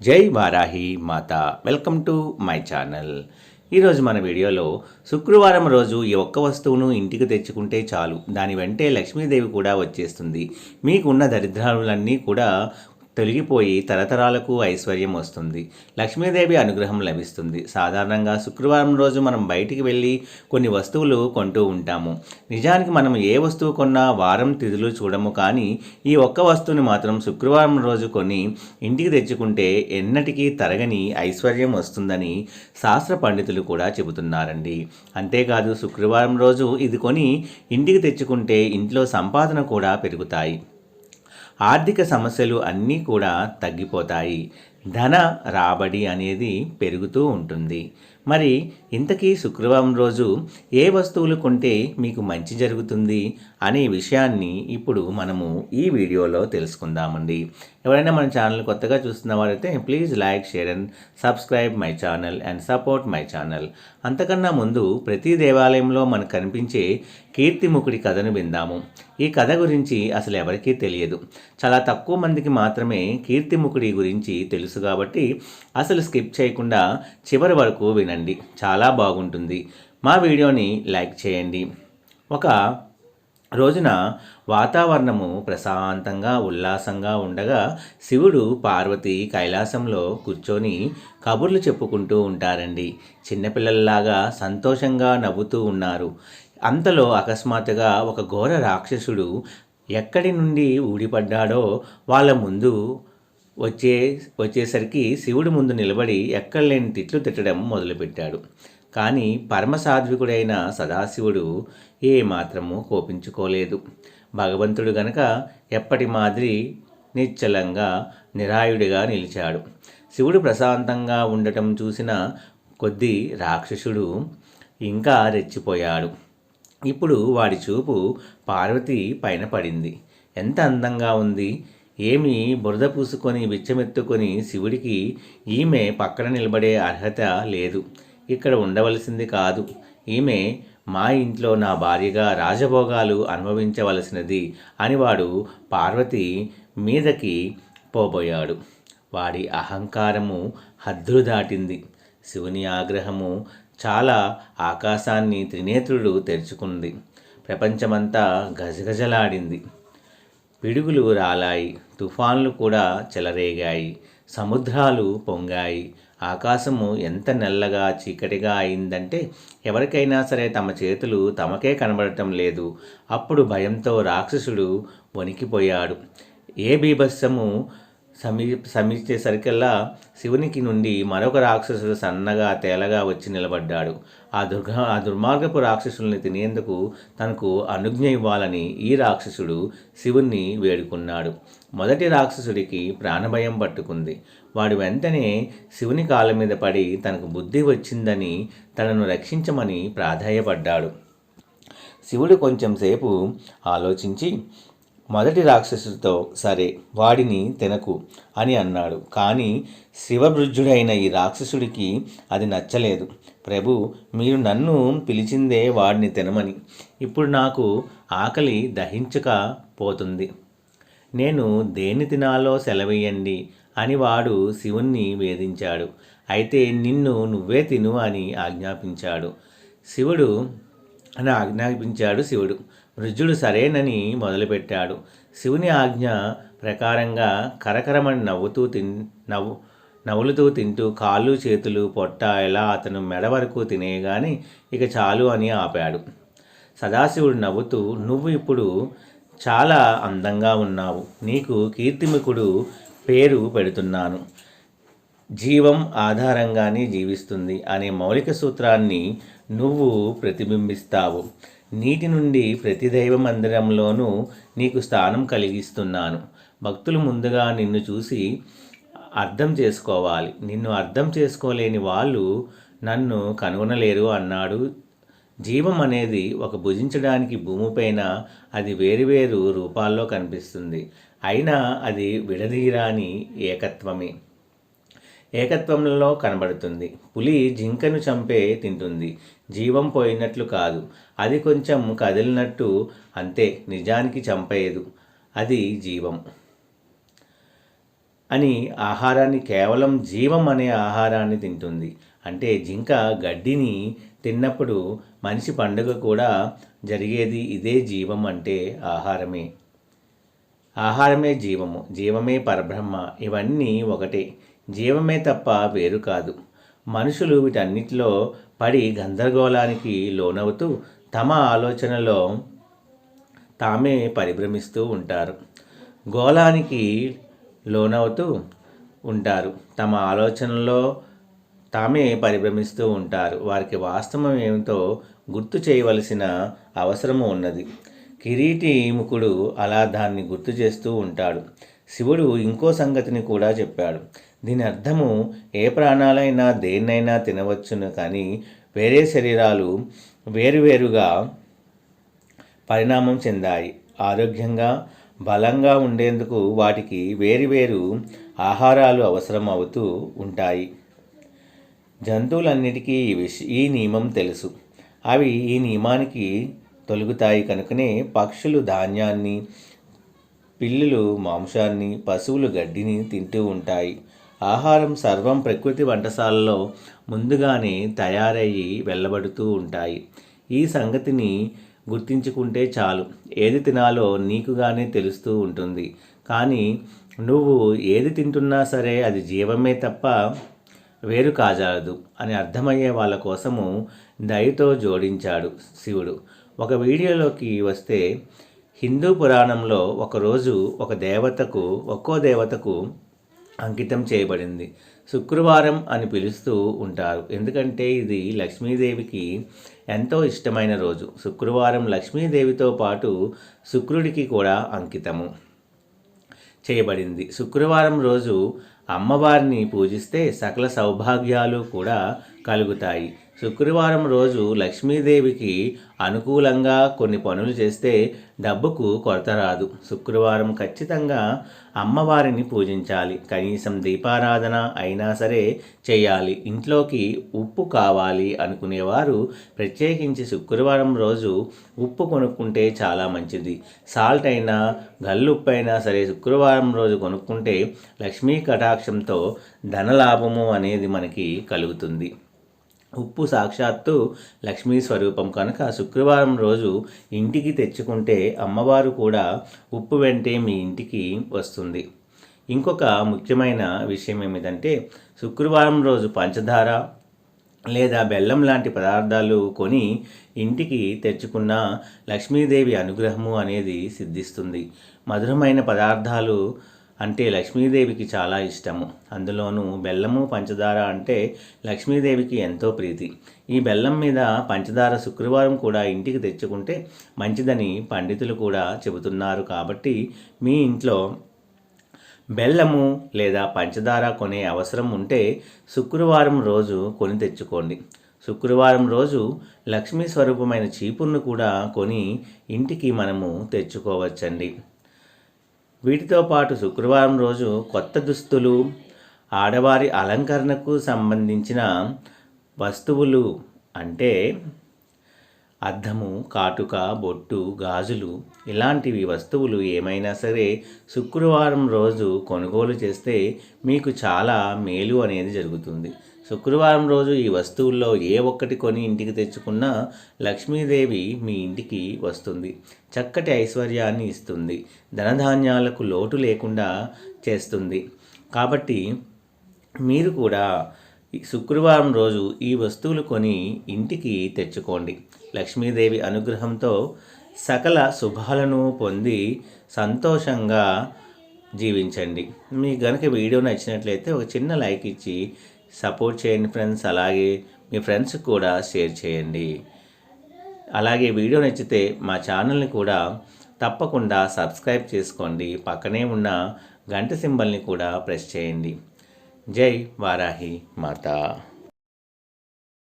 జై వారాహి మాత. Welcome to my channel. ఈరోజు మన వీడియోలో శుక్రవారం రోజు ఈ ఒక్క వస్తువును ఇంటికి తెచ్చుకుంటే చాలు. దాని వెంటే లక్ష్మీదేవి కూడా వచ్చేస్తుంది. మీకున్న దరిద్రాలన్నీ కూడా తొలగిపోయి తరతరాలకు ఐశ్వర్యం వస్తుంది. లక్ష్మీదేవి అనుగ్రహం లభిస్తుంది. సాధారణంగా శుక్రవారం రోజు మనం బయటికి వెళ్ళి కొన్ని వస్తువులు కొంటూ ఉంటాము. నిజానికి మనం ఏ వస్తువు కొన్నా వారం తిథులు చూడము కానీ ఈ ఒక్క వస్తువుని మాత్రం శుక్రవారం రోజు కొని ఇంటికి తెచ్చుకుంటే ఎన్నటికీ తరగని ఐశ్వర్యం వస్తుందని శాస్త్ర పండితులు కూడా చెబుతున్నారండి. అంతేకాదు శుక్రవారం రోజు ఇది కొని ఇంటికి తెచ్చుకుంటే ఇంట్లో సంపాదన కూడా పెరుగుతాయి. ఆర్థిక సమస్యలు అన్నీ కూడా తగ్గిపోతాయి. ధన రాబడి అనేది పెరుగుతూ ఉంటుంది. మరి ఇంతకీ శుక్రవారం రోజు ఏ వస్తువులు కొంటే మీకు మంచి జరుగుతుంది అనే విషయాన్ని ఇప్పుడు మనము ఈ వీడియోలో తెలుసుకుందామండి. ఎవరైనా మన ఛానల్ కొత్తగా చూస్తున్న వారైతే please like share and subscribe my channel and support my channel. అంతకన్నా ముందు ప్రతి దేవాలయంలో మనకు కనిపించే కీర్తిముఖుడి కథను విందాము. ఈ కథ గురించి అసలు ఎవరికీ తెలియదు. చాలా తక్కువ మందికి మాత్రమే కీర్తిముఖుడి గురించి తెలుసు కాబట్టి అసలు స్కిప్ చేయకుండా చివరి వరకు వినండి. చాలా బాగుంటుంది. మా వీడియోని లైక్ చేయండి. ఒక రోజున వాతావరణము ప్రశాంతంగా ఉల్లాసంగా ఉండగా శివుడు పార్వతి కైలాసంలో కూర్చొని కబుర్లు చెప్పుకుంటూ ఉంటారండి. చిన్నపిల్లల్లాగా సంతోషంగా నవ్వుతూ ఉన్నారు. అంతలో అకస్మాత్తుగా ఒక ఘోర రాక్షసుడు ఎక్కడి నుండి ఊడిపడ్డాడో వాళ్ళ ముందు వచ్చే వచ్చేసరికి శివుడి ముందు నిలబడి ఎక్కడలేని తిట్లు తిట్టడం మొదలుపెట్టాడు. కానీ పరమసాధ్వికుడైన సదాశివుడు ఏ మాత్రము కోపించుకోలేదు. భగవంతుడు గనక ఎప్పటి మాదిరి నిశ్చలంగా నిరాయుడిగా నిలిచాడు. శివుడు ప్రశాంతంగా ఉండటం చూసిన కొద్దీ రాక్షసుడు ఇంకా రెచ్చిపోయాడు. ఇప్పుడు వాడి చూపు పార్వతి పైన పడింది. ఎంత అందంగా ఉంది! ఏమి బురద పూసుకొని బిచ్చమెత్తుకొని శివుడికి ఈమె పక్కన నిలబడే అర్హత లేదు. ఇక్కడ ఉండవలసింది కాదు. ఈమె మా ఇంట్లో నా భార్యగా రాజభోగాలు అనుభవించవలసినది అని వాడు పార్వతి మీదకి పోబోయాడు. వాడి అహంకారము హద్దులు దాటింది. శివుని ఆగ్రహము చాలా ఆకాశాన్ని త్రినేత్రుడు తెరుచుకుంది. ప్రపంచమంతా గజగజలాడింది. పిడుగులు రాలాయి తుఫాన్లు కూడా చెలరేగాయి సముద్రాలు పొంగాయి. ఆకాశము ఎంత నల్లగా చీకటిగా అయిందంటే ఎవరికైనా సరే తమ చేతులు తమకే కనబడటం లేదు. అప్పుడు భయంతో రాక్షసుడు వణికిపోయాడు. ఏ బీభత్సము సమీ సమీచేసరికల్లా శివునికి నుండి మరొక రాక్షసుడు సన్నగా తేలగా వచ్చి నిలబడ్డాడు. ఆ దుర్గ ఆ దుర్మార్గపు రాక్షసుల్ని తినేందుకు తనకు అనుజ్ఞ ఇవ్వాలని ఈ రాక్షసుడు శివుణ్ణి వేడుకున్నాడు. మొదటి రాక్షసుడికి ప్రాణభయం పట్టుకుంది. వాడు వెంటనే శివుని కాళ్ళ మీద పడి తనకు బుద్ధి వచ్చిందని తనను రక్షించమని ప్రాధాయపడ్డాడు. శివుడు కొంచెం సేపు ఆలోచించి మొదటి రాక్షసుడితో సరే వాడిని తినకు అని అన్నాడు. కానీ శివభృజుడైన ఈ రాక్షసుడికి అది నచ్చలేదు. ప్రభు మీరు నన్ను పిలిచిందే వాడిని తినమని. ఇప్పుడు నాకు ఆకలి దహించకపోతుంది నేను దేన్ని తినాలో సెలవేయండి అని వాడు శివుణ్ణి వేధించాడు. అయితే నిన్ను నువ్వే తిను అని ఆజ్ఞాపించాడు. శివుడు అని ఆజ్ఞాపించాడు శివుడు. వృద్ధుడు సరేనని మొదలుపెట్టాడు. శివుని ఆజ్ఞ ప్రకారంగా కరకరమని నవ్వుతూ తిన్ నవ్వు నవ్వులుతూ తింటూ కాళ్ళు చేతులు పొట్ట ఎలా అతను మెడ వరకు తినేయగాని ఇక చాలు అని ఆపాడు. సదాశివుడు నవ్వుతూ నువ్వు ఇప్పుడు చాలా అందంగా ఉన్నావు. నీకు కీర్తిముఖుడు పేరు పెడుతున్నాను. జీవం ఆధారంగానే జీవిస్తుంది అనే మౌలిక సూత్రాన్ని నువ్వు ప్రతిబింబిస్తావు. నీటి నుండి ప్రతి దైవ మందిరంలోనూ నీకు స్థానం కలిగిస్తున్నాను. భక్తులు ముందుగా నిన్ను చూసి అర్థం చేసుకోవాలి. నిన్ను అర్థం చేసుకోలేని వాళ్ళు నన్ను కనుగొనలేరు అన్నాడు. జీవం అనేది ఒక భుజించడానికి భూమిపైన అది వేరువేరు రూపాల్లో కనిపిస్తుంది. అయినా అది విడదీరాని ఏకత్వమే. ఏకత్వంలో కనబడుతుంది. పులి జింకను చంపే తింటుంది. జీవం పోయినట్లు కాదు. అది కొంచెం కదిలినట్టు అంతే. నిజానికి చంపేయదు. అది జీవం. అని ఆహారాన్ని కేవలం జీవం అనే ఆహారాన్ని తింటుంది. అంటే జింక గడ్డిని తిన్నప్పుడు మనిషి పండుగ కూడా జరిగేది ఇదే జీవం అంటే ఆహారమే. ఆహారమే జీవము. జీవమే పరబ్రహ్మ. ఇవన్నీ ఒకటే. జీవమే తప్ప వేరు కాదు. మనుషులు వీటన్నిటిలో పడి గందరగోళానికి లోనవుతూ తమ ఆలోచనలో తామే పరిభ్రమిస్తూ ఉంటారు. గోళానికి లోనవుతూ ఉంటారు. తమ ఆలోచనలో తామే పరిభ్రమిస్తూ ఉంటారు. వారికి వాస్తవం ఏమిటో గుర్తు చేయవలసిన అవసరము ఉన్నది. కిరీటి ముఖుడు అలా దాన్ని గుర్తు చేస్తూ ఉంటాడు. శివుడు ఇంకో సంగతిని కూడా చెప్పాడు. దీని అర్థము ఏ ప్రాణాలైనా దేన్నైనా తినవచ్చును కానీ వేరే శరీరాలు వేరువేరుగా పరిణామం చెందాయి. ఆరోగ్యంగా బలంగా ఉండేందుకు వాటికి వేరువేరు ఆహారాలు అవసరం అవుతూ ఉంటాయి. జంతువులన్నిటికీ ఈ విష ఈ నియమం తెలుసు. అవి ఈ నియమానికి తొలుగుతాయి కనుకనే పక్షులు ధాన్యాన్ని పిల్లులు మాంసాన్ని పశువులు గడ్డిని తింటూ ఉంటాయి. ఆహారం సర్వం ప్రకృతి వంటశాలలో ముందుగానే తయారయ్యి వెళ్ళబడుతూ ఉంటాయి. ఈ సంగతిని గుర్తించుకుంటే చాలు. ఏది తినాలో నీకుగానే తెలుస్తూ ఉంటుంది. కానీ నువ్వు ఏది తింటున్నా సరే అది జీవమే తప్ప వేరు కాజాలదు అని అర్థమయ్యే వాళ్ళ కోసము దయతో జోడించాడు శివుడు. ఒక వీడియోలోకి వస్తే హిందూ పురాణంలో ఒకరోజు ఒక దేవతకు ఒక్కో దేవతకు అంకితం చేయబడింది. శుక్రవారం అని పిలుస్తూ ఉంటారు. ఎందుకంటే ఇది లక్ష్మీదేవికి ఎంతో ఇష్టమైన రోజు. శుక్రవారం లక్ష్మీదేవితో పాటు శుక్రుడికి కూడా అంకితము చేయబడింది. శుక్రవారం రోజు అమ్మవారిని పూజిస్తే సకల సౌభాగ్యాలు కూడా కలుగుతాయి. శుక్రవారం రోజు లక్ష్మీదేవికి అనుకూలంగా కొన్ని పనులు చేస్తే డబ్బుకు కొరత రాదు. శుక్రవారం ఖచ్చితంగా అమ్మవారిని పూజించాలి. కనీసం దీపారాధన అయినా సరే చేయాలి. ఇంట్లోకి ఉప్పు కావాలి అనుకునేవారు ప్రత్యేకించి శుక్రవారం రోజు ఉప్పు కొనుక్కుంటే చాలా మంచిది. సాల్ట్ అయినా గల్లుప్పు అయినా సరే శుక్రవారం రోజు కొనుక్కుంటే లక్ష్మీ కటాక్షంతో ధనలాభము అనేది మనకి కలుగుతుంది. ఉప్పు సాక్షాత్తు లక్ష్మీ స్వరూపం. కనుక శుక్రవారం రోజు ఇంటికి తెచ్చుకుంటే అమ్మవారు కూడా ఉప్పు వెంటే మీ ఇంటికి వస్తుంది. ఇంకొక ముఖ్యమైన విషయం ఏమిటంటే శుక్రవారం రోజు పంచదార లేదా బెల్లం లాంటి పదార్థాలు కొని ఇంటికి తెచ్చుకున్న లక్ష్మీదేవి అనుగ్రహము అనేది సిద్ధిస్తుంది. మధురమైన పదార్థాలు అంటే లక్ష్మీదేవికి చాలా ఇష్టము. అందులోనూ బెల్లము పంచదార అంటే లక్ష్మీదేవికి ఎంతో ప్రీతి. ఈ బెల్లం మీద పంచదార శుక్రవారం కూడా ఇంటికి తెచ్చుకుంటే మంచిదని పండితులు కూడా చెబుతున్నారు కాబట్టి మీ ఇంట్లో బెల్లము లేదా పంచదార కొనే అవసరం ఉంటే శుక్రవారం రోజు కొని తెచ్చుకోండి. శుక్రవారం రోజు లక్ష్మీ స్వరూపమైన చీపుర్ను కూడా కొని ఇంటికి మనము తెచ్చుకోవచ్చండి. వీటితో పాటు శుక్రవారం రోజు కొత్త దుస్తులు ఆడవారి అలంకరణకు సంబంధించిన వస్తువులు అంటే అద్దము కాటుక బొట్టు గాజులు ఇలాంటివి వస్తువులు ఏమైనా సరే శుక్రవారం రోజు కొనుగోలు చేస్తే మీకు చాలా మేలు అనేది జరుగుతుంది. శుక్రవారం రోజు ఈ వస్తువుల్లో ఏ ఒక్కటి కొని ఇంటికి తెచ్చుకున్నా లక్ష్మీదేవి మీ ఇంటికి వస్తుంది. చక్కటి ఐశ్వర్యాన్ని ఇస్తుంది. ధనధాన్యాలకు లోటు లేకుండా చేస్తుంది. కాబట్టి మీరు కూడా శుక్రవారం రోజు ఈ వస్తువులు కొని ఇంటికి తెచ్చుకోండి. లక్ష్మీదేవి అనుగ్రహంతో సకల శుభాలను పొంది సంతోషంగా జీవించండి. మీకు కనుక వీడియో నచ్చినట్లయితే ఒక చిన్న లైక్ ఇచ్చి సపోర్ట్ చేయండి ఫ్రెండ్స్. అలాగే మీ ఫ్రెండ్స్కి కూడా షేర్ చేయండి. అలాగే వీడియో నచ్చితే మా ఛానల్ని కూడా తప్పకుండా సబ్స్క్రైబ్ చేసుకోండి. పక్కనే ఉన్న గంట సింబల్ని కూడా ప్రెస్ చేయండి. జై వారాహి మాత.